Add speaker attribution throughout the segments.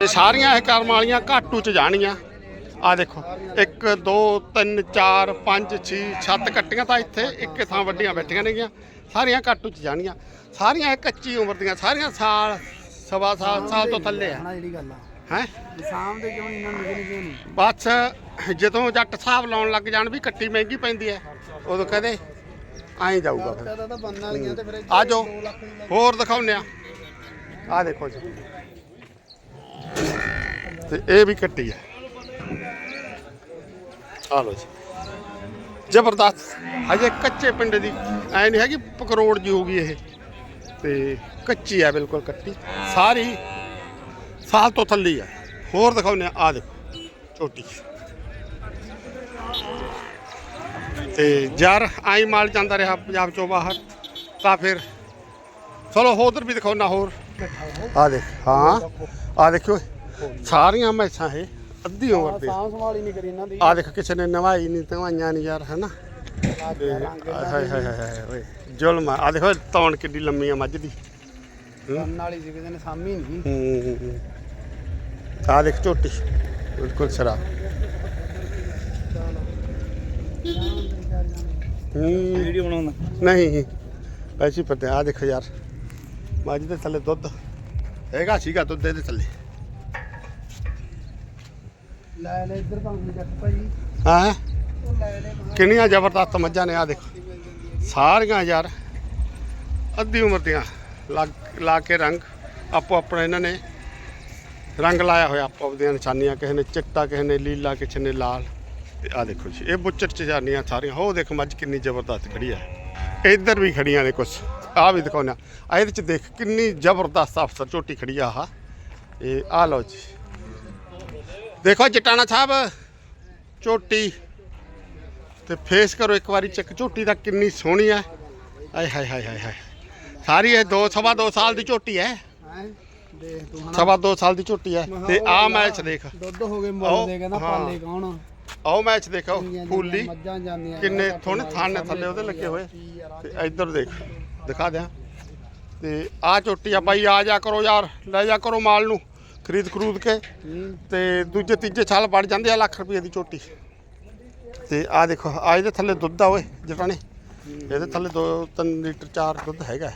Speaker 1: ਇਹ ਸਾਰੀਆਂ ਇਹ ਕਰਮ ਵਾਲੀਆਂ ਘਾਟੂ ਚ ਜਾਣੀਆਂ। ਆ ਦੇਖੋ 1 2 3 4 5 6 7 ਕੱਟੀਆਂ ਤਾਂ ਇੱਥੇ ਇੱਕ ਥਾਂ ਵੱਡੀਆਂ ਬੈਠੀਆਂ ਨੇਗੀਆਂ। ਸਾਰੀਆਂ ਘਾਟੂ ਚ ਜਾਣੀਆਂ। ਸਾਰੀਆਂ ਇਹ ਕੱਚੀ ਉਮਰ ਦੀਆਂ ਸਾਰੀਆਂ ਸਾਲ ਸਵਾ ਸਾਲ ਸਾਲ ਤੋਂ ਥੱਲੇ ਆ।
Speaker 2: ਹਣਾ ਜਿਹੜੀ ਗੱਲ ਆ।
Speaker 1: ਹੈ?
Speaker 2: ਸ਼ਾਮ ਦੇ ਕਿਉਂ ਨਹੀਂ ਇਹਨਾਂ ਨੂੰ ਨਿਕਲ ਕਿਉਂ ਨਹੀਂ?
Speaker 1: ਬਸ ਜਦੋਂ ਜੱਟ ਸਾਹਿਬ ਲਾਉਣ ਲੱਗ ਜਾਣ ਵੀ ਕੱਟੀ ਮਹਿੰਗੀ ਪੈਂਦੀ ਹੈ ਉਦੋਂ ਕਹਦੇ ਐਂ ਜਾਊਗਾ ਫਿਰ। ਆ ਜਾਓ ਹੋਰ ਦਿਖਾਉਂਦੇ ਆ। ਆ ਦੇਖੋ ਜੀ। ਤੇ ਇਹ ਵੀ ਕੱਟੀ ਹੈ। ਆ ਲੋ ਜੀ। ਜ਼ਬਰਦਸਤ। ਹਜੇ ਕੱਚੇ ਪਿੰਡ ਦੀ ਐ ਨਹੀਂ ਹੈਗੀ, ਪਕਰੋੜ ਜੀ ਹੋਊਗੀ ਇਹ। ਤੇ ਕੱਚੀ ਆ ਬਿਲਕੁਲ ਕੱਟੀ। ਸਾਰੀ ਸਾਲ ਤੋਂ ਥੱਲੀ ਆ ਹੋਰ ਦਿਖਾਉਂਦੇ ਆ ਆ ਦੇਖੋ ਛੋਟੀ ਤੇ ਯਾਰ ਆਈ ਮਾਲ ਜਾਂਦਾ ਰਿਹਾ ਪੰਜਾਬ ਚੋਂ ਬਾਹਰ। ਤਾਂ ਫਿਰ ਚਲੋ ਉਧਰ ਵੀ ਦਿਖਾਉਣਾ ਹੋਰ। ਆ ਦੇਖ, ਹਾਂ। ਆ ਦੇਖਿਓ। ਸਾਰੀਆਂ ਮੈਸਾਂ ਇਹ ਅੱਧੀ ਉਮਰ ਦੇ
Speaker 2: ਸਾਂਭ ਸੰਭਾਲ ਹੀ ਨਹੀਂ ਕਰੀ ਇਹਨਾਂ ਦੀ।
Speaker 1: ਆ ਦੇਖ ਕਿਸੇ ਨੇ ਨਵਾਈ ਨਹੀਂ ਤਵਾਈਆਂ ਨਹੀਂ ਯਾਰ ਹੈਨਾ? ਤੇ ਹਾਏ ਹਾਏ ਹਾਏ ਹਾਏ ਓਏ ਜ਼ੁਲਮ ਆ। ਦੇਖੋ ਤੌਣ ਕਿੱਡੀ ਲੰਮੀ ਆ ਮੱਝ ਦੀ।
Speaker 2: ਬੰਨ ਵਾਲੀ ਸੀ ਕਿਸੇ ਨੇ ਸਾਮੀ ਨਹੀਂ।
Speaker 1: ਹੂੰ ਆ ਦੇਖ ਝੋਟੀ। ਬਿਲਕੁਲ ਸਰਾ। ਹੂੰ।
Speaker 2: ਵੀਡੀਓ ਬਣਾਉਂਦਾ।
Speaker 1: ਨਹੀਂ ਐਸੀ ਪਤਾ ਆ ਦੇਖੋ ਯਾਰ। ਮੱਝ ਦੇ ਥੱਲੇ ਦੁੱਧ। ਹੈਗਾ ਸੀਗਾ ਦੁੱਧ ਇਹਦੇ ਥੱਲੇ।
Speaker 2: ਲੈ ਲੈ ਇੱਧਰ ਭਾਵੇਂ ਜੱਟ ਭਾਈ।
Speaker 1: ਹਾਂ?
Speaker 2: ਉਹ ਲੈ ਲੈ ਮਹਾਂ
Speaker 1: ਕਿੰਨੀਆਂ ਜ਼ਬਰਦਸਤ ਮੱਝਾਂ ਨੇ ਆ ਦੇਖੋ। ਸਾਰੀਆਂ ਯਾਰ ਅੱਧੀ ਉਮਰ ਦੀਆਂ। ਲਾ- ਲਾ ਕੇ ਰੰਗ ਆਪੋ ਆਪਣਾ ਇਹਨਾਂ ਨੇ ਰੰਗ ਲਾਇਆ ਹੋਇਆ ਆਪੋ ਆਪਦੀਆਂ ਨਿਸ਼ਾਨੀਆਂ ਕਿਸੇ ਨੇ ਚਿੱਟਾ ਕਿਸੇ ਨੇ ਲੀਲਾ ਕਿਸੇ ਨੇ ਲਾਲ। ਤੇ ਆ ਦੇਖੋ ਜੀ ਇਹ ਬੁੱਚਰ ਚ ਜਾਨੀਆਂ ਸਾਰੀਆਂ। ਹੋ ਦੇਖ ਮੱਝ ਕਿੰਨੀ ਜ਼ਬਰਦਸਤ ਖੜੀ ਹੈ। ਇੱਧਰ ਵੀ ਖੜੀਆਂ ਨੇ ਕੁਛ। ਆ ਵੀ ਦਿਖਾਉਣਾ ਆ ਇਹਦੇ ਚ ਦੇਖ ਕਿੰਨੀ ਜ਼ਬਰਦਸਤ ਅਫਸਰ ਝੋਟੀ ਖੜੀ ਆ ਆਹ। ਇਹ ਆ ਲਓ ਜੀ। ਦੇਖੋ ਜਟਾਣਾ ਸਾਹਿਬ ਝੋਟੀ। ਤੇ ਫੇਸ ਕਰੋ ਇੱਕ ਵਾਰੀ ਚੈੱਕ ਝੋਟੀ ਦਾ ਕਿੰਨੀ ਸੋਹਣੀ ਹੈ ਆਏ ਹਾਏ ਹਾਏ ਹਾਏ ਹਾਏ। ਸਾਰੀ ਇਹ ਦੋ ਸਵਾ ਦੋ ਸਾਲ ਦੀ ਝੋਟੀ ਹੈ।
Speaker 2: ਦੇਖ ਤੂੰ
Speaker 1: ਸਵਾ ਦੋ ਸਾਲ ਦੀ ਝੋਟੀ ਹੈ। ਤੇ ਆ ਮੈਚ ਦੇਖ।
Speaker 2: ਦੁੱਧ ਹੋ ਗਏ ਮੁੱਲ ਦੇ ਕਹਿੰਦਾ। ਪਾਲੇ ਕੌਣ
Speaker 1: ਆਓ ਮੈਚ ਦੇਖੋ ਫੂਲੀ। ਕਿੰਨੇ ਥੋੜੇ ਥਾਂ ਨੇ ਥੱਲੇ ਉਹਦੇ ਲੱਗੇ ਹੋਏ ਤੇ ਇੱਧਰ ਦੇਖ ਦਿਖਾ ਦਿਆਂ। ਤੇ ਆ ਝੋਟੀ ਆ ਬਾਈ ਆ ਜਾ ਕਰੋ ਯਾਰ ਲੈ ਜਾ ਕਰੋ ਮਾਲ ਨੂੰ। ਖਰੀਦ ਖਰੂਦ ਕੇ ਤੇ ਦੂਜੇ ਤੀਜੇ ਸਾਲ ਵੜ ਜਾਂਦੇ ਆ ਲੱਖ ਰੁਪਏ ਦੀ ਝੋਟੀ ਤੇ ਆ ਦੇਖੋ ਆ ਇਹਦੇ ਥੱਲੇ ਦੁੱਧ ਆ ਓਏ ਜਟਾਣੇ। ਇਹਦੇ ਥੱਲੇ 2-3 ਲੀਟਰ 4 ਦੁੱਧ ਹੈਗਾ।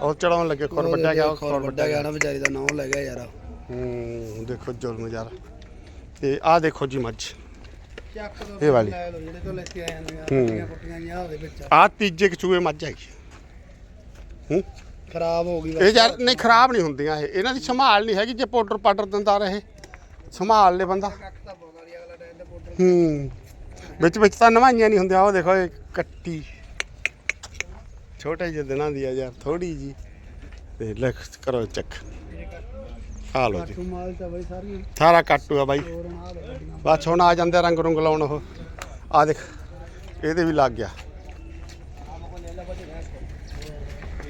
Speaker 1: ਉਹ ਚੜਾਉਣ ਲੱਗੇ ਖੁਰ ਵੱਡਾ ਗਿਆ
Speaker 2: ਖੋਰ ਵੱਡਾ ਗਿਆ ਨਾ ਵਿਚਾਰੀ ਦਾ ਨਾਮ ਲੈ ਗਿਆ ਯਾਰ।
Speaker 1: ਹੂੰ ਦੇਖੋ ਜ਼ੁਲਮ ਯਾਰ। ਤੇ ਆ ਦੇਖੋ ਜੀ ਮੱਝ। ਇਹ ਵਾਲੀ। ਆ ਤੀਜੇ ਕਚੂਏ ਮੱਝ ਹੈਗੀ ਹੂੰ।
Speaker 2: ਖਰਾਬ ਹੋ ਗਈ
Speaker 1: ਇਹ ਯਾਰ ਨਹੀਂ ਖਰਾਬ ਨਹੀਂ ਹੁੰਦੀਆਂ ਇਹ। ਇਹਨਾਂ ਦੀ ਸੰਭਾਲ ਨਹੀਂ ਹੈਗੀ ਜੇ ਪਾਊਡਰ ਪਾਊਡਰ ਦਿੰਦਾ ਰਹੇ। ਸੰਭਾਲ ਲੈ ਬੰਦਾ। ਹੂੰ। ਵਿੱਚ ਵਿੱਚ ਤਾਂ ਨਵਾਈਆਂ ਨਹੀਂ ਹੁੰਦੀਆਂ। ਉਹ ਦੇਖੋ ਇਹ ਕੱਟੀ। ਛੋਟੇ ਜਿਹੇ ਦਿਨਾਂ ਦੀ ਆ ਯਾਰ ਥੋੜੀ ਜੀ ਤੇ ਲਿਖ ਕਰੋ ਚੈੱਕ ਆ ਲਓ ਜੀ। ਸਾਰਾ। ਕਾਟੂ ਆ ਬਾਈ। ਬਸ ਹੁਣ ਆ ਜਾਂਦੇ ਰੰਗ ਰੁੰਗ ਲਾਉਣ ਉਹ। ਆ ਦੇਖ ਇਹਦੇ ਵੀ ਲੱਗ ਗਿਆ
Speaker 2: ਹੋ ਲਿਆ ਹੈ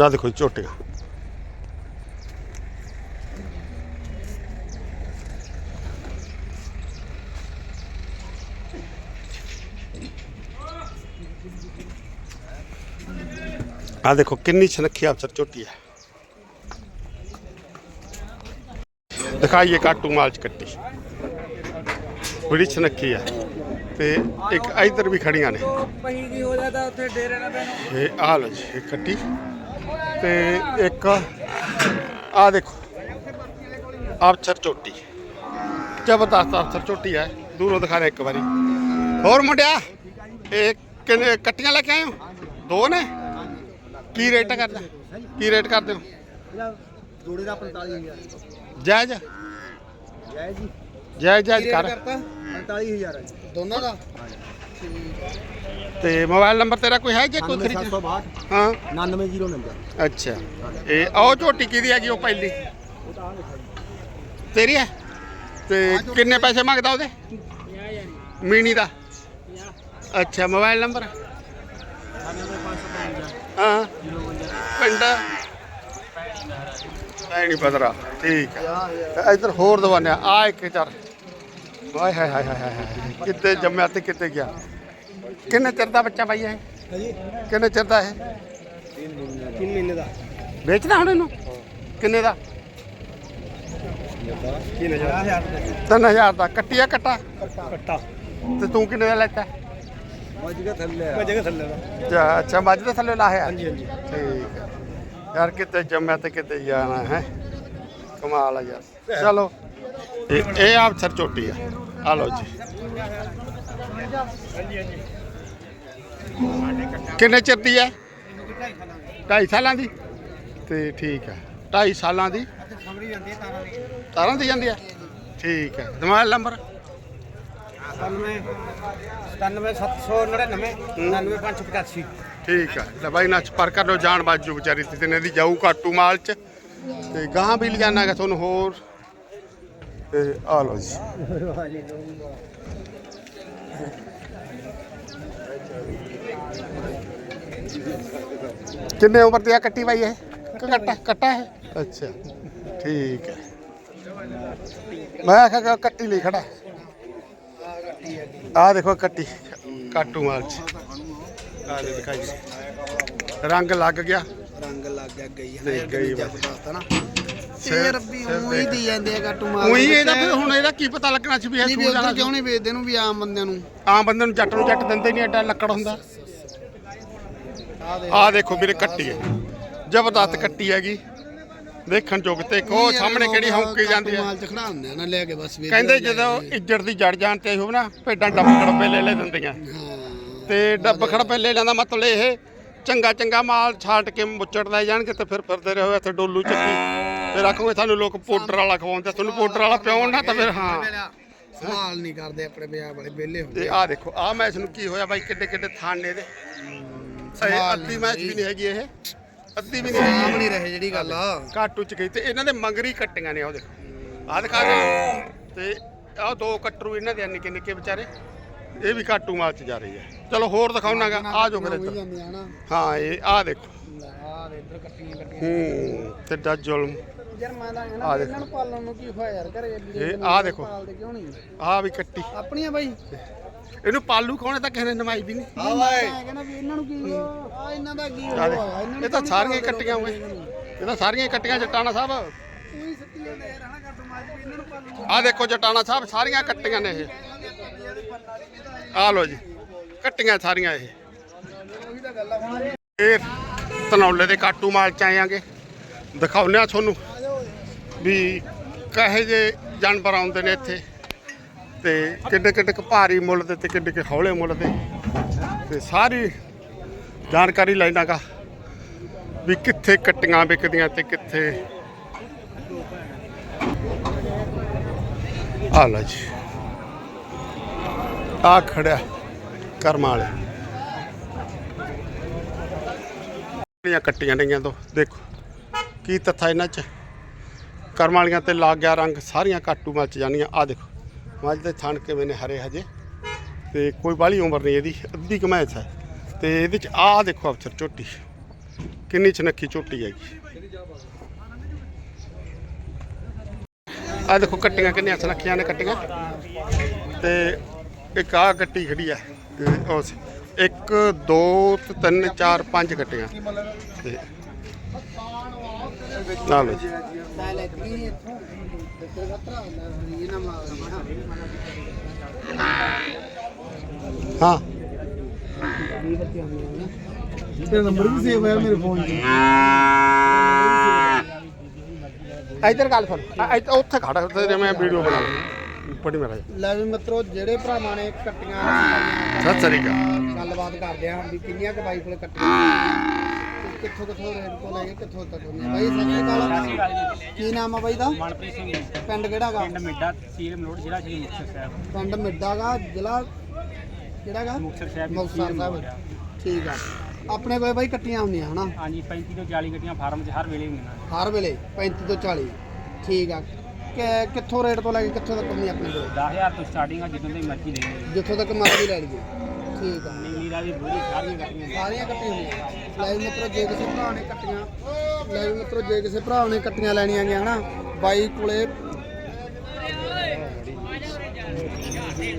Speaker 1: ਆ ਦੇਖੋ ਜੀ ਝੋਟੀਆਂ ਆ ਦੇਖੋ ਕਿੰਨੀ ਸੁਨੱਖੀ ਅਫਸਰ ਝੋਟੀ ਹੈ ਦਿਖਾਈਏ ਕਾਟੂ ਮਾਲ ਚ ਕੱਟੀ। ਬੜੀ ਸੁਨੱਖੀ ਹੈ ਤੇ ਇੱਕ ਇਧਰ ਵੀ ਖੜੀਆਂ ਨੇ।
Speaker 2: ਪਹੀ ਕੀ ਹੋ ਜਾਂਦਾ ਉੱਥੇ ਡੇਰੇ ਨਾਲ ਬੈਠੋ
Speaker 1: ਇਹ ਆ ਲਓ ਜੀ ਇਹ ਕੱਟੀ। ਤੇ ਇੱਕ ਆ ਦੇਖੋ ਅਫਸਰ ਝੋਟੀ ਜ਼ਬਰਦਸਤ ਅਫਸਰ ਝੋਟੀ ਹੈ ਦੂਰੋਂ ਦਿਖਾ ਰਿਹਾ ਇੱਕ ਵਾਰੀ। ਹੋਰ ਮੁੰਡਿਆ, ਇਹ ਕਿੰਨੇ ਕੱਟੀਆਂ ਲੈ ਕੇ ਆਏ ਹੋ? ਦੋ ਨੇ? ਕੀ ਰੇਟ ਕਰਦਾ? ਕੀ ਰੇਟ ਕਰਦੇ ਹੋ?
Speaker 2: ਜੋੜੇ ਦਾ 45000
Speaker 1: ਜਾਇਜ਼
Speaker 2: ਜੈ। ਜੀ
Speaker 1: ਜਾਇਜ਼ ਜਾਇਜ਼ ਕਰ।
Speaker 2: ਕਰਤਾ? 45000 ਹੈ ਦੋਨਾਂ ਦਾ?
Speaker 1: ਤੇ ਮੋਬਾਈਲ ਨੰਬਰ ਤੇਰਾ ਕੋਈ ਹੈ ਜੇ ਕੋਈ ਖਰੀਦ
Speaker 2: 9762
Speaker 1: ਹਾਂ।
Speaker 2: 99090
Speaker 1: ਅੱਛਾ। ਇਹ ਉਹ ਝੋਟੀ ਕਿਹਦੀ ਹੈਗੀ ਉਹ ਪਹਿਲੀ? ਤੇਰੀ ਹੈ? ਤੇ ਕਿੰਨੇ ਪੈਸੇ ਮੰਗਦਾ ਉਹਦੇ? ਮੀਣੀ ਦਾ? ਅੱਛਾ ਮੋਬਾਈਲ ਨੰਬਰ? ਹਾਂ। ਪਿੰਡ? ਐ ਨਹੀਂ ਪਤਰਾ ਠੀਕ ਹੈ ਇੱਧਰ ਹੋਰ ਦਵਾਨਿਆ ਆ ਇੱਕ ਚਾਰ ਵਾਏ ਹਾਏ ਹਾਏ ਹਾਏ ਹਾਏ। ਕਿੱਥੇ ਜੰਮਿਆ ਤੇ ਕਿੱਥੇ ਗਿਆ? ਕਿੰਨੇ ਚਿਰ ਦਾ ਬੱਚਾ ਬਾਈ ਇਹ?
Speaker 2: ਹਾਂਜੀ।
Speaker 1: ਕਿੰਨੇ ਚਿਰ ਦਾ ਇਹ?
Speaker 2: 3 ਮਹੀਨੇ ਦਾ।
Speaker 1: ਵੇਚਦਾ ਹੁਣ ਇਹਨੂੰ? ਕਿੰਨੇ ਦਾ?
Speaker 2: 3000
Speaker 1: 3000 ਦਾ। ਕੱਟਿਆ ਕੱਟਾ?
Speaker 2: ਕੱਟਾ।
Speaker 1: ਤੇ ਤੂੰ ਕਿੰਨੇ ਦਾ ਲੈਤਾ?
Speaker 2: ਮੱਝ ਦੇ ਥੱਲੇ ਮੱਝ ਦੇ ਥੱਲੇ ਦਾ।
Speaker 1: ਅੱਛਾ ਅੱਛਾ ਮੱਝ ਦੇ ਥੱਲੇ ਲਾਇਆ
Speaker 2: ਹਾਂਜੀ ਹਾਂਜੀ।
Speaker 1: ਠੀਕ ਹੈ ਯਾਰ ਕਿਤੇ ਜੰਮਿਆ ਤੇ ਕਿਤੇ ਜਾਣਾ ਹੈ। ਕਮਾਲ ਆ ਯਾਰ। ਚਲੋ ਇਹ ਇਹ ਆਪ ਸਰ ਚੋਟੀ ਆ। ਆ ਲਓ ਜੀ। ਕਿੰਨੇ ਚਿਰ ਦੀ ਹੈ 2.5 ਸਾਲਾਂ ਦੀ? ਤੇ ਠੀਕ ਹੈ 2.5 ਸਾਲਾਂ ਦੀ?
Speaker 2: ਸਮਰੀ ਜਾਂਦੀ ਹੈ ਤਾਰਾਂ ਦੀ
Speaker 1: ਜਾਂਦੀ ਹੈ ਠੀਕ ਹੈ ਦਿਮਾਗ ਨੰਬਰ?
Speaker 2: 97 97799 99585
Speaker 1: ਠੀਕ ਹੈ ਲੈ ਬਾਈ ਨਾਲ ਪਰ ਕਰ ਲੋ ਜਾਨ ਬਾਜੂ ਵਿਚਾਰੀ ਤੇ ਦਿਨੇ ਜਾਊ ਕਾਟੂ ਮਾਲ ਚ। ਤੇ ਗਾਂ ਵੀ ਲਿਜਾਣਾਗਾ ਤੁਹਾਨੂੰ ਹੋਰ। ਤੇ ਆ ਲਓ ਜੀ। ਕਿੰਨੇ ਉਮਰ ਦੀ ਆ ਕੱਟੀ ਬਾਈ ਇਹ? ਕੱਟਾ? ਕੱਟਾ ਹੈ ਅੱਛਾ, ਠੀਕ ਹੈ। ਮੈਂ ਆਖਿਆ ਕੱਟੀ ਲਈ ਖੜਾ। ਆ ਦੇਖੋ ਕੱਟੀ ਕਾਟੂ ਮਾਲ ਚ। ਆ ਦੇ ਦਿਖਾਈ ਰੰਗ ਲੱਗ ਗਿਆ।
Speaker 2: ਰੰਗ ਲੱਗ ਗਿਆ ਗਈ
Speaker 1: ਤੇ ਗਈ ਬਸ।
Speaker 2: ਦੱਸਦਾ ਨਾ।
Speaker 1: ਸਿਰ-
Speaker 2: ਇਹ ਰੱਬੀ
Speaker 1: ਸਿਰ
Speaker 2: ਉਹੀ
Speaker 1: ਦੇਖ।
Speaker 2: ਦੀ ਜਾਂਦੇ ਆ ਕਾਟੂ ਮਾਰ
Speaker 1: ਉਹੀ ਇਹਦਾ ਫਿਰ ਹੁਣ ਇਹਦਾ ਕੀ ਪਤਾ ਲੱਗਣਾ ਸੀ ਵੀ ਇਹ
Speaker 2: ਨਹੀਂ ਵੀ
Speaker 1: ਸੂਰ
Speaker 2: ਉਧਰ
Speaker 1: ਜਾਣਾ
Speaker 2: ਕਿਉਂ ਨਹੀਂ ਵੇਚਦੇ ਨੂੰ ਵੀ ਆਮ ਬੰਦਿਆਂ ਨੂੰ?
Speaker 1: ਆਮ ਬੰਦੇ ਨੂੰ ਜੱਟ ਨੂੰ ਜੱਟ ਦਿੰਦੇ ਨਹੀਂ ਐਡਾ ਲੱਕੜ ਹੁੰਦਾ। ਆਹ ਦੇਖੋ ਵੀਰੇ ਕੱਟੀ ਹੈ। ਜ਼ਬਰਦਸਤ ਕੱਟੀ ਹੈਗੀ। ਦੇਖਣ ਯੋਗ ਤੇ ਇੱਕ ਉਹ ਸਾਹਮਣੇ ਕਿਹੜੀ ਹੌਂਕੀ ਜਾਂਦੀ ਹੈ।
Speaker 2: ਮਾਲ ਚ ਖੜਾ ਹੁੰਦੇ ਆ ਨਾ ਲੈ ਕੇ ਬਸ ਵੇਚ
Speaker 1: ਕਹਿੰਦੇ ਜਦੋਂ ਇੱਜੜ ਦੀ ਜੜ ਜਾਣ ਤੇ ਹੋਵੇ ਨਾ ਭੇਡਾਂ ਡੱਬ ਖੜਪੇ ਲੈ ਲੈ ਦਿੰਦੀਆਂ।
Speaker 2: ਹਾਂ।
Speaker 1: ਤੇ ਡੱਬ ਖੜਪੇ ਲੈ ਲੈਂਦਾ ਮਤਲਬ ਇਹ ਚੰਗਾ ਚੰਗਾ ਮਾਲ ਛਾਂਟ ਕੇ ਮੁੱਚੜ ਲੈ ਜਾਣਗੇ ਤੇ ਫਿਰ ਫਿਰਦੇ ਰਹੋ ਇੱਥੇ ਡੋਲੂ ਚੱਕੀ। ਫਿਰ ਆਖੋਗੇ ਤੁਹਾਨੂੰ ਲੋਕ ਪਾਊਡਰ ਵਾਲਾ ਖਵਾਉਂਦੇ ਤੁਹਾਨੂੰ ਪਾਊਡਰ ਵਾਲਾ ਪਿਆਉਣ ਨਾ ਤਾਂ ਫਿਰ ਹਾਂ।
Speaker 2: ਸਵਾਲ ਨਹੀਂ ਕਰਦੇ ਆਪਣੇ ਪੰਜਾਬ ਵਾਲੇ ਵਿਹਲੇ ਹੁੰਦੇ
Speaker 1: ਤੇ ਆਹ ਦੇਖੋ ਆਹ ਮੈਚ ਨੂੰ ਕੀ ਹੋਇਆ ਬਾਈ ਕਿੱਡੇ ਕਿੱਡੇ ਨੇ ਇਹਦੇ ਇਹ ਅੱਧੀ ਮੈਚ ਵੀ ਨਹੀਂ ਹੈਗੀ ਇਹ। ਅੱਧੀ ਵੀ ਨਹੀਂ
Speaker 2: ਆਮ ਨਹੀਂ ਰਹੇ ਜਿਹੜੀ ਗੱਲ ਆ।
Speaker 1: ਕਾਟੂ ਚ ਗਈ ਤੇ ਇਹਨਾਂ ਦੇ ਮੰਗਰੀ ਕੱਟੀਆਂ ਨੇ ਉਹ ਦੇਖੋ। ਆਹ ਦਿਖਾ ਦੇ। ਤੇ ਆਹ ਦੋ ਕੱਟਰੂ ਇਹਨਾਂ ਦੇ ਨਿੱਕੇ ਨਿੱਕੇ ਵਿਚਾਰੇ। ਇਹ ਵੀ ਕਾਟੂ ਮਾਲ ਚ ਜਾ ਰਹੀ ਹੈ। ਚਲੋ ਹੋਰ ਦਿਖਾਉਣਾਗਾ। ਆ ਜਾਓ ਫਿਰ ਇੱਧਰ। ਹਾਂ ਇਹ ਆਹ ਦੇਖੋ।
Speaker 2: ਆ ਦੇ ਇੱਧਰ ਕੱਟੀਆਂ ਕੱਟੀਆਂ।
Speaker 1: ਹੂੰ ਤੇ ਦਾ ਜ਼ੁਲਮ।
Speaker 2: ਯਾਰ ਮੈਂ ਤਾਂ
Speaker 1: ਆਹ
Speaker 2: ਇਹਨਾਂ
Speaker 1: ਦੇਖ।
Speaker 2: ਇਹਨਾਂ ਨੂੰ ਪਾਲਣ ਨੂੰ ਕੀ ਹੋਇਆ ਯਾਰ ਘਰੇ
Speaker 1: ਇਹ ਆਹ ਦੇਖੋ।
Speaker 2: ਪਾਲਦੇ ਕਿਉਂ ਨਹੀਂ?
Speaker 1: ਆਹ ਵੀ ਕੱਟੀ।
Speaker 2: ਆਪਣੀਆਂ ਬਾਈ।
Speaker 1: ਇਹਨੂੰ ਪਾਲੂ ਕੌਣ ਹੈ ਤਾਂ ਕਿਸੇ ਨੇ ਨਮਾਈ ਵੀ ਨਹੀਂ।
Speaker 2: ਆ ਬਾਈ ਮੈਂ ਕਹਿੰਦਾ ਵੀ ਇਹਨਾਂ ਨੂੰ ਕੀ ਆ ਇਹਨਾਂ ਦਾ ਕੀ
Speaker 1: ਆਹ ਦੇਖ,
Speaker 2: ਹੋਇਆ ਇਹਨਾਂ ਨੂੰ
Speaker 1: ਇਹ ਤਾਂ ਸਾਰੀਆਂ ਹੀ ਕੱਟੀਆਂ ਹੋਏ। ਇਹ ਤਾਂ ਸਾਰੀਆਂ ਹੀ ਕੱਟੀਆਂ ਜਟਾਣਾ ਸਾਹਿਬ।
Speaker 2: ਉਹੀ ਸੱਤੀ ਜਾਂਦੇ ਯਾਰ ਹਨਾ ਕੱਟੂ ਮਾਜ ਵੀ ਇਹਨਾਂ ਨੂੰ ਪਾਲਣ
Speaker 1: ਆਹ ਦੇਖੋ ਜਟਾਣਾ ਸਾਹਿਬ ਸਾਰੀਆਂ ਕੱਟੀਆਂ ਨੇ ਇਹ। ਆ ਲੋ ਜੀ, ਕੱਟੀਆਂ ਸਾਰੀਆਂ ਇਹ।
Speaker 2: ਉਹੀ
Speaker 1: ਇਹ ਤਨੌਲੇ ਦੇ ਕਾਟੂ ਮਾਲ ਚ ਆਏਾਂਗੇ ਦਿਖਾਉਂਦੇ ਆ ਤੁਹਾਨੂੰ ਵੀ ਕਹੇ ਜੇ ਜਾਨਵਰ ਆਉਂਦੇ ਨੇ ਇੱਥੇ। ਤੇ ਕਿੱਡੇ ਕਿੱਡੇ ਕੁ ਭਾਰੀ ਮੁੱਲ ਦੇ ਤੇ ਕਿੱਡੇ ਕਿ ਹੌਲੇ ਮੁੱਲ ਦੇ। ਤੇ ਸਾਰੀ ਜਾਣਕਾਰੀ ਲੈਣਾਗਾ ਵੀ ਕਿੱਥੇ ਕੱਟੀਆਂ ਵਿਕਦੀਆਂ ਤੇ ਕਿੱਥੇ ਆ ਲਓ ਜੀ। ਆ ਖੜਿਆ ਕਰਮ ਵਾਲੇ। ਜਿਹੜੀਆਂ ਕੱਟੀਆਂ ਨੇਗੀਆਂ ਤੋਂ ਦੇਖੋ। ਕੀ ਤੱਥਾ ਇਹਨਾਂ 'ਚ? ਕਰਮ ਵਾਲੀਆਂ ਤੇ ਲੱਗ ਗਿਆ ਰੰਗ, ਸਾਰੀਆਂ ਕਾਟੂ ਮੱਚ ਜਾਣੀਆਂ। ਆ ਦੇਖੋ, ਮੱਝ ਦੇ ਥਣ ਕਿਵੇਂ ਨੇ ਹਰੇ ਹਜੇ। ਤੇ ਕੋਈ ਬਾਹਲੀ ਉਮਰ ਨਹੀਂ ਇਹਦੀ, ਅੱਧੀ ਕਮੈਚ ਹੈ। ਤੇ ਇਹਦੇ 'ਚ ਆਹ ਦੇਖੋ ਅਫਸਰ ਝੋਟੀ, ਕਿੰਨੀ ਚਨੱਖੀ ਝੋਟੀ ਹੈਗੀ। ਆ ਦੇਖੋ, ਕੱਟੀਆਂ ਕਿੰਨੀਆਂ ਸੁਨੱਖੀਆਂ ਨੇ ਕੱਟੀਆਂ। ਤੇ ਇੱਕ ਆ ਕੱਟੀ ਖੜੀ ਆ ਤੇ ਉਸ ਇੱਕ ਦੋ ਤੇ ਤਿੰਨ ਚਾਰ ਪੰਜ ਕੱਟੀਆਂ ਤੇ ਨਾਲ ਹਾਂ।
Speaker 2: ਤੇਰਾ ਨੰਬਰ ਵੀ ਸੇਵ ਹੋਇਆ ਮੇਰੇ ਫੋਨ 'ਚ।
Speaker 1: ਇੱਧਰ ਗੱਲ ਸੁਣ। ਇੱਥੇ- ਉੱਥੇ ਖੜਾ ਤੇ ਮੈਂ ਵੀਡੀਓ ਬਣਾ ਪੜੀ ਮੇਰਾ
Speaker 2: ਲੈ ਵੀ ਮਿੱਤਰੋ ਜਿਹੜੇ ਭਰਾਵਾਂ ਨੇ ਕੱਟੀਆਂ
Speaker 1: ਸਤਿ ਸ੍ਰੀ ਅਕਾਲ।
Speaker 2: ਗੱਲਬਾਤ ਕਰਦੇ ਆਂ ਵੀ ਕਿੰਨੀਆਂ ਕੁ ਬਾਈ ਕੋਲ ਕੱਟੀਆਂ ਕਿੱਥੋਂ ਕਿੱਥੋਂ ਰੇਟ ਤੋਂ ਲੈ ਕੇ ਕਿੱਥੋਂ ਤੱਕ ਹੁੰਦੀਆਂ? ਬਾਈ ਸਤਿ ਸ਼੍ਰੀ ਅਕਾਲ। ਕੀ ਨਾਮ ਆ ਬਾਈ ਦਾ?
Speaker 3: ਮਨਪ੍ਰੀਤ ਸਿੰਘ
Speaker 2: ਪਿੰਡ ਕਿਹੜਾ ਗਾ?
Speaker 3: ਪਿੰਡ ਮਿੱਡਾ ਤਹਿਸੀਲ ਮਲੋਟ ਜ਼ਿਲ੍ਹਾ ਸ਼੍ਰੀ ਮੁਕਤਸਰ ਸਾਹਿਬ।
Speaker 2: ਪਿੰਡ ਮਿੱਡਾ ਗਾ ਜ਼ਿਲ੍ਹਾ ਕਿਹੜਾ ਗਾ?
Speaker 3: ਮੁਕਤਸਰ ਸਾਹਿਬ
Speaker 2: ਮੁਕਤਸਰ ਸਾਹਿਬ। ਠੀਕ ਆ। ਆਪਣੇ ਕੋਲ ਬਾਈ ਕੱਟੀਆਂ ਹੁੰਦੀਆਂ ਹਨਾ?
Speaker 3: ਹਾਂਜੀ 35 ਤੋਂ 40 ਗੱਡੀਆਂ ਫਾਰਮ 'ਚ ਹਰ ਵੇਲੇ ਹੁੰਦੀਆਂ
Speaker 2: ਹਰ ਵੇਲੇ 35 ਤੋਂ 40 ਠੀਕ ਆ। ਕਿ ਕਿੱਥੋਂ ਰੇਟ ਤੋਂ ਲੈ ਕੇ ਕਿੱਥੋਂ ਤੱਕ ਹੁੰਦੀ ਆਪਣੇ ਕੋਲ
Speaker 3: 10000 ਤੋਂ ਸਟਾਰਟਿੰਗ ਆ ਜਿੱਦੋਂ ਦੀ ਮਰਜ਼ੀ ਲੈ ਲਓ
Speaker 2: ਜਿੱਥੋਂ ਤੱਕ ਮਰਜ਼ੀ ਲੈ ਲਈਏ। ਠੀਕ ਆ।
Speaker 3: ਨੀਲੀ ਰਾਵੀ ਬੂਰੀ ਸਾਰੀਆਂ ਗੱਡੀਆਂ
Speaker 2: ਸਾਰੀਆਂ ਕੱਟੀਆਂ ਹੋਈਆਂ। ਲੈ ਵੀ ਮਿੱਤਰੋ ਜੇ ਕਿਸੇ ਭਰਾ ਨੇ ਕੱਟੀਆਂ ਲੈ ਵੀ ਮਿੱਤਰੋ ਜੇ ਕਿਸੇ ਭਰਾ ਨੇ ਕੱਟੀਆਂ ਲੈਣੀਆਂ ਗਿਆ ਹਨਾ? ਬਾਈ ਕੋਲੇ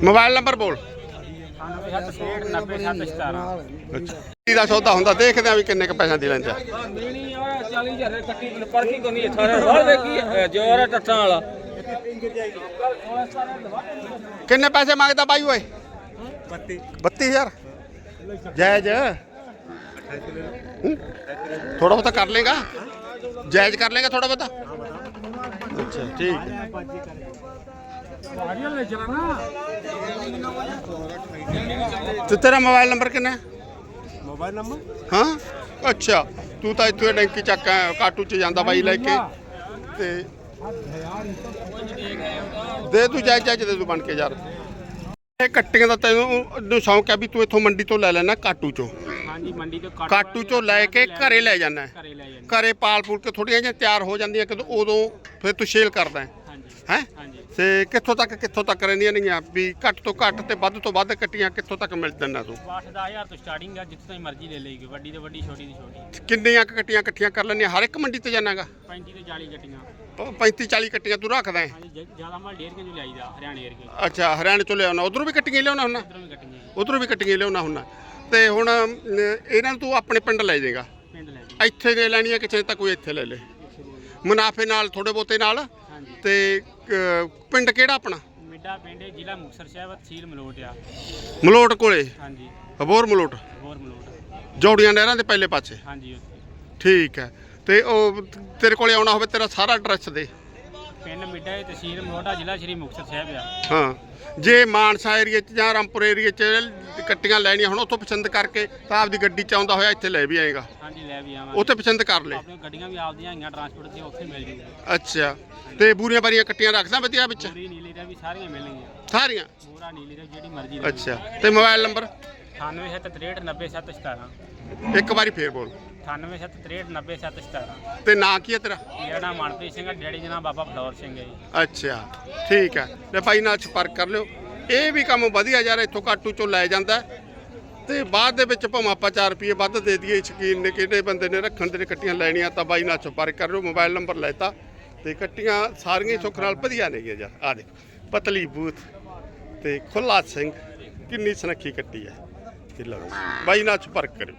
Speaker 1: ਮੋਬਾਈਲ ਨੰਬਰ ਬੋਲ।
Speaker 3: 97
Speaker 1: ਅੱਛਾ। ਇਹਦਾ ਸੌਦਾ ਹੁੰਦਾ ਦੇਖਦੇ ਆ ਵੀ ਕਿੰਨੇ ਕ ਪੈਸਿਆਂ ਦੀ ਲੈਂਦਾ
Speaker 3: ਆ। 40000 ਕੱਟੀ ਪਰਕੀ ਕੋਈ ਨਹੀਂ 18 ਸਾਲ ਦੇ ਕੀ ਜੋਰ ਟੱਟਾਂ ਵਾਲਾ।
Speaker 1: ਕਿੰਨੇ ਪੈਸੇ ਮੰਗਦਾ ਬਾਈ ਓਏ? 32 32000 ਜਾਇਜ਼। ਥੋੜਾ ਬਹੁਤਾ ਕਰ ਲੇਗਾ ਜਾਇਜ਼ ਕਰ ਲੇਗਾ ਥੋੜਾ ਬਹੁਤਾ? ਅੱਛਾ ਠੀਕ। ਤੇ ਤੇਰਾ ਮੋਬਾਈਲ ਨੰਬਰ ਕਿੰਨਾ ਹੈ?
Speaker 2: Mobile number?
Speaker 1: ਹਾਂ? ਅੱਛਾ ਤੂੰ ਤਾਂ ਇੱਥੇ ਡੈਂਕੀ ਚੱਕ ਕਾਟੂ ਚ ਜਾਂਦਾ ਬਾਈ ਲੈ ਕੇ। ਤੇ ਦੇ ਤੂੰ ਜਾਇ ਜਾਇ ਦੇ ਤੂੰ ਬਣ ਕੇ ਯਾਰ। ਇਹ ਕੱਟੀਆਂ ਦਾ ਤੈਨੂੰ ਨੂੰ ਸ਼ੌਂਕ ਹੈ ਵੀ ਤੂੰ ਇੱਥੋਂ ਮੰਡੀ ਤੋਂ ਲੈ ਲੈਣਾ ਕਾਟੂ ਚੋਂ।
Speaker 3: ਹਾਂਜੀ ਮੰਡੀ ਤੋਂ ਕੱਟ
Speaker 1: ਚੋਂ ਲੈ ਕੇ ਘਰੇ ਲੈ ਜਾਣਾ
Speaker 3: ਘਰੇ ਲੈ
Speaker 1: ਘਰੇ ਪਾਲ ਪੂਲ ਕੇ ਥੋੜੀਆਂ ਜਿਹੀਆਂ ਤਿਆਰ ਹੋ ਜਾਂਦੀਆਂ ਕਿ ਉਦੋਂ ਫਿਰ ਤੂੰ ਸੇਲ ਕਰਦਾ ਹੈ।
Speaker 3: ਹਾਂਜੀ
Speaker 1: ਹੈਂ? ਤੇ ਕਿੱਥੋਂ ਤੱਕ ਕਿੱਥੋਂ ਤੱਕ ਰਹਿੰਦੀਆਂ ਨੇਗੀਆਂ? ਵੀ ਘੱਟ ਤੋਂ ਘੱਟ ਤੇ ਵੱਧ ਤੋਂ ਵੱਧ ਕੱਟੀਆਂ ਕਿੱਥੋਂ ਤੱਕ ਮਿਲ ਦਿੰਦਾ ਤੂੰ?
Speaker 3: 8-10000 ਤੋਂ ਸਟਾਰਟਿੰਗ ਆ ਜਿੱਥੇ ਤਾਈਂ ਮਰਜ਼ੀ ਲੈ ਲਈਗੀ ਵੱਡੀ ਤੋਂ ਵੱਡੀ ਛੋਟੀ ਤੋਂ ਛੋਟੀ।
Speaker 1: ਕਿੰਨੀਆਂ ਕੁ ਕੱਟੀਆਂ ਇਕੱਠੀਆਂ ਕਰ ਲੈਣੀਆਂ ਹਰ ਇੱਕ ਮੰਡੀ ਤੇ ਜਾਣਾਗਾ?
Speaker 3: 35 ਤੋਂ 40 ਗੱਟੀਆਂ
Speaker 1: 35 40 ਕੱਟੀਆਂ ਤੂੰ ਰੱਖਦਾ ਹੈ?
Speaker 3: ਹਾਂਜੀ ਜ- ਜ਼ਿਆਦਾ ਮਾਲ ਡੇਰ ਕੇ ਜੋ ਲਾਈਦਾ ਹਰਿਆਣੇ ਏਰੀਏ
Speaker 1: ਅੱਛਾ ਹਰਿਆਣੇ ਚੋਂ ਲਿਆਉਣਾ। ਉਧਰੋਂ ਵੀ ਕੱਟੀਆਂ ਲਿਆਉਣਾ ਹੁੰਨਾ
Speaker 3: ਉਧਰੋਂ ਵੀ ਗੱਟੀਆਂ ਜੀ।
Speaker 1: ਉਧਰੋਂ ਵੀ ਕੱਟੀਆਂ ਲਿਆਉਣਾ ਹੁੰਨਾ ਤੇ ਹੁਣ ਅਮ, ਇਹਨਾਂ ਨੂੰ ਤੂੰ ਆਪਣੇ ਪਿੰਡ ਲੈ ਜਾਏਗਾ।
Speaker 3: ਪਿੰਡ ਲੈ ਜੀ
Speaker 1: ਇੱਥੇ ਦੇ ਲੈਣੀਆਂ ਕਿਸੇ ਤਾਂ ਕੋਈ ਇੱਥੇ ਲੈ ਲੈ। ਮੁਨਾਫੇ ਨਾਲ ਥੋੜੇ ਬਹੁਤੇ ਨਾਲ।
Speaker 3: ਹਾਂਜੀ।
Speaker 1: ਤੇ ਪਿੰਡ ਕਿਹੜਾ ਆਪਣਾ?
Speaker 3: ਮਿੱਡਾ ਪਿੰਡ ਹੈ, ਜ਼ਿਲ੍ਹਾ ਮੁਕਤਸਰ ਸਾਹਿਬ ਤਹਿਸੀਲ ਮਲੋਟ ਆ।
Speaker 1: ਮਲੋਟ ਕੋਲੇ?
Speaker 3: ਹਾਂਜੀ।
Speaker 1: ਅਬੋਰ ਮਲੋਟ?
Speaker 3: ਹੋਰ ਮਲੋਟ।
Speaker 1: ਜੋੜੀਆਂ ਨਹਿਰਾਂ ਦੇ ਪਹਿਲੇ ਪਾਸੇ?
Speaker 3: ਹਾਂਜੀ ਉੱਥੇ।
Speaker 1: ਠੀਕ ਹੈ। ਤੇ ਉਹ ਤੇਰੇ ਕੋਲੇ ਆਉਣਾ ਹੋਵੇ ਤੇਰਾ ਸਾਰਾ ਐਡਰੈਸ ਦੇ।
Speaker 3: ਪਿੰਡ ਮਿੱਡਾ ਤਹਿਸੀਲ ਮਲੋਟਾ ਜ਼ਿਲ੍ਹਾ ਸ਼੍ਰੀ ਮੁਕਤਸਰ ਸਾਹਿਬ ਆ।
Speaker 1: ਹਾਂ। ਜੇ ਮਾਨਸਾ ਏਰੀਏ ਚ ਜਾਂ ਰਾਮਪੁਰ ਏਰੀਏ ਚ ਕੱਟੀਆਂ ਲੈਣੀਆਂ ਹੁਣ ਉੱਥੋਂ ਪਸੰਦ ਕਰਕੇ ਤਾਂ ਆਪਦੀ ਗੱਡੀ ਚ ਆਉਂਦਾ ਹੋਇਆ ਇੱਥੇ ਲੈ ਵੀ ਆਏਗਾ।
Speaker 3: ਹਾਂਜੀ ਲੈ ਵੀ ਆਵਾਂਗੇ।
Speaker 1: ਉੱਥੇ ਪਸੰਦ ਕਰ ਲੈ।
Speaker 3: ਆਪਣੀਆਂ ਗੱਡੀਆਂ ਵੀ ਆਪਦੀਆਂ ਹੈਗੀਆਂ ਟਰਾਂਸਪੋਰਟ ਤੇ ਉੱਥੇ ਮਿਲ ਜੂਗੀ
Speaker 1: ਅੱਛਾ। ਤੇ ਬੂਰੀਆਂ ਬਾਰੀਆਂ ਕੱਟੀਆਂ ਰੱਖਦਾ ਵਧੀਆ ਵਿੱਚ?
Speaker 3: ਪੂਰੀ ਨੀਲੀ ਦਾ ਵੀ ਸਾਰੀਆਂ ਮਿਲਣਗੀਆਂ।
Speaker 1: ਸਾਰੀਆਂ?
Speaker 3: ਪੂਰਾ ਨੀਲੀ ਦਾ ਜਿਹੜੀ ਮਰਜ਼ੀ ਲੈ
Speaker 1: ਅੱਛਾ। ਤੇ ਮੋਬਾਈਲ ਨੰਬਰ?
Speaker 3: 9763
Speaker 1: ਇੱਕ ਵਾਰੀ ਫੇਰ ਬੋਲ।
Speaker 3: 9763
Speaker 1: ਤੇ ਨਾਂ ਕੀ ਹੈ ਤੇਰਾ?
Speaker 3: ਨਾਮ ਮਨਪ੍ਰੀਤ ਸਿੰਘ ਹੈ ਡੈਡੀ ਜੀ ਨਾਮ ਬਾਬਾ ਫਲੋਰ ਸਿੰਘ ਹੈ ਜੀ।
Speaker 1: ਅੱਛਾ ਠੀਕ ਹੈ। ਲੈ ਭਾਈ ਨਾਲ ਸੰਪਰਕ ਕਰ ਲਿਓ। ਇਹ ਵੀ ਕੰਮ ਵਧੀਆ ਯਾਰ ਇੱਥੋਂ ਕਾਟੂ ਚੋਂ ਲੈ ਜਾਂਦਾ ਹੈ। ਤੇ ਬਾਅਦ ਦੇ ਵਿੱਚ ਭਾਵੇਂ ਆਪਾਂ 4 ਰੁਪਏ ਵੱਧ ਦੇ ਦਈਏ ਸ਼ਕੀਨ ਨੇ ਕਿਹੜੇ ਬੰਦੇ ਨੇ ਰੱਖਣ ਦੇ ਨੇ ਕੱਟੀਆਂ ਲੈਣੀਆਂ ਤਾਂ ਬਾਈ ਨਾਲ ਸੰਪਰਕ ਕਰ ਲਿਓ ਮੋਬਾਈਲ ਨੰਬਰ ਲੈਤਾ ਤੇ ਕੱਟੀਆਂ ਸਾਰੀਆਂ ਹੀ ਸੁੱਖ ਨਾਲ ਵਧੀਆ ਨੇ ਯਾਰ। ਆ ਦੇਖੋ ਪਤਲੀ ਬੂਥ ਤੇ ਖੁੱਲਾ ਸਿੰਘ ਕਿੰਨੀ ਸੁਨੱਖੀ ਕੱਟੀ ਹੈ। ਇਹ ਲਓ ਬਾਈ ਨਾਲ ਸੰਪਰਕ ਕਰਿਓ।